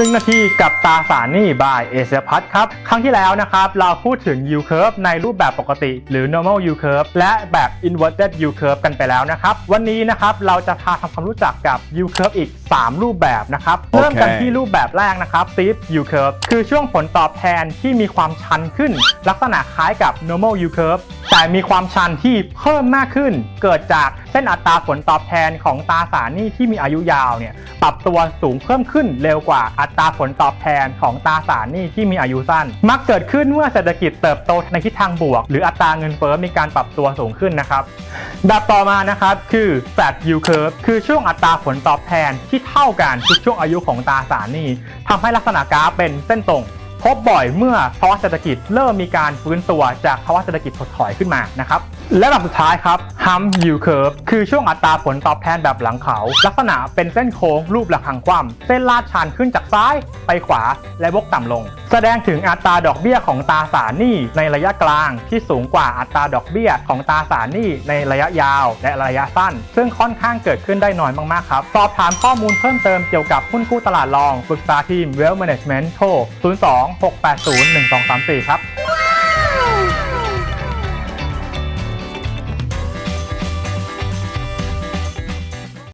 1 นาทีกับตราสารหนี้บายเอเชียพัทครับ ครั้งที่แล้วนะครับ เราพูดถึง yield curve ในรูปแบบปกติ หรือ normal yield curve และแบบ inverted yield curve กันไปแล้วนะครับ วันนี้นะครับเราจะพาทำความรู้จักกับ yield curve อีก 3 รูปแบบนะครับโอเคเริ่มกันที่รูปแบบแรกนะครับ steep yield curve คือช่วงผลตอบแทนที่มีความชันขึ้น ลักษณะคล้ายกับ normal yield curve แต่มีความชันที่เพิ่มมากขึ้น เกิดจากเส้นอัตราผลตอบแทนของตราสารหนี้ที่มีอายุยาวเนี่ยปรับตัวสูงเพิ่มขึ้นเร็วกว่าอัตราผลตอบแทนของตราสารหนี้ที่มีอายุสั้น มักเกิดขึ้นเมื่อเศรษฐกิจเติบโตในทิศทางบวก หรืออัตราเงินเฟ้อมีการปรับตัวสูงขึ้นนะครับแบบต่อมานะครับคือ flat yield curve คือช่วงอัตราผลตอบแทนที่เท่ากันทุกช่วงอายุของตราสารหนี้ทำให้ลักษณะกราฟเป็นเส้นตรง พบบ่อยเมื่อภาวะเศรษฐกิจเริ่มมีการฟื้นตัวจากภาวะเศรษฐกิจถดถอยขึ้นมานะครับและแบบสุดท้ายครับ hump yield curve คือช่วงอัตราผลตอบแทนแบบหลังเขา ลักษณะเป็นเส้นโค้งรูประฆังคว่ำเส้นลาดชันขึ้นจากซ้ายไปขวาและวกต่ำลง แสดงถึงอัตราดอกเบี้ยของตราสารหนี้ในระยะกลางที่สูงกว่าอัตราดอกเบี้ยของตราสารหนี้ในระยะยาวและระยะสั้น ซึ่งค่อนข้างเกิดขึ้นได้น้อยมากๆครับ สอบถามข้อมูลเพิ่มเติมเกี่ยวกับหุ้นกู้ตลาดรองปรึกษาทีม Wealth Management โทร02 680 1234 ครับ